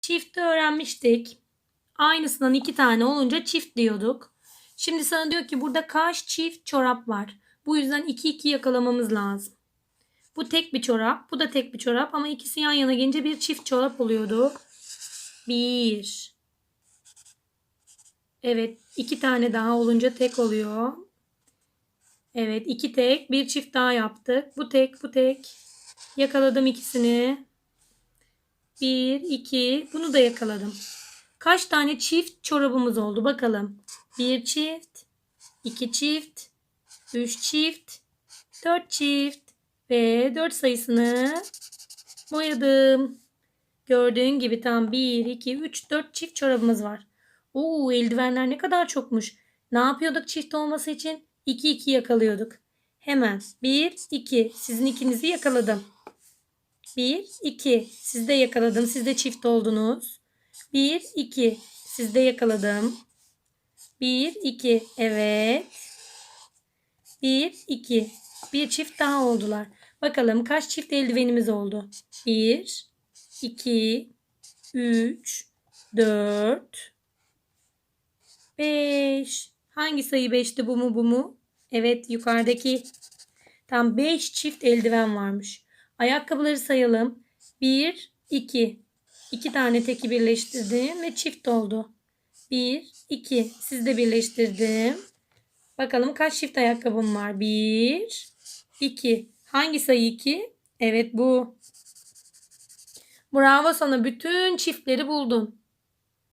Çifti öğrenmiştik. Aynısından iki tane olunca çift diyorduk. Şimdi sana diyor ki burada kaç çift çorap var? Bu yüzden 2 2 yakalamamız lazım. Bu tek bir çorap, bu da tek bir çorap ama ikisi yan yana gelince bir çift çorap oluyordu. Bir. Evet, iki tane daha olunca tek oluyor. Evet, iki tek, bir çift daha yaptık. Bu tek, bu tek. Yakaladım ikisini. Bir, iki. Bunu da yakaladım. Kaç tane çift çorabımız oldu bakalım. Bir çift, iki çift, üç çift, dört çift ve dört sayısını boyadım. Gördüğün gibi tam 1, 2, 3, 4 çift çorabımız var. Oo eldivenler ne kadar çokmuş. Ne yapıyorduk çift olması için? 2, 2 yakalıyorduk. Hemen 1, 2. Sizin ikinizi yakaladım. 1, 2. Siz de yakaladım. Siz de çift oldunuz. 1, 2. Siz de yakaladım. 1, 2. Evet. 1, 2. Bir çift daha oldular. Bakalım kaç çift eldivenimiz oldu? 1, 2, 3, 4, 5. Hangi sayı 5'ti bu mu bu mu? Evet yukarıdaki. Tam 5 çift eldiven varmış. Ayakkabıları sayalım. 1, 2. 2 tane teki birleştirdim ve çift oldu. 1, 2. Siz de birleştirdim. Bakalım kaç çift ayakkabım var? 1, 2. Hangi sayı 2? Evet bu. Bravo sana bütün çiftleri buldun.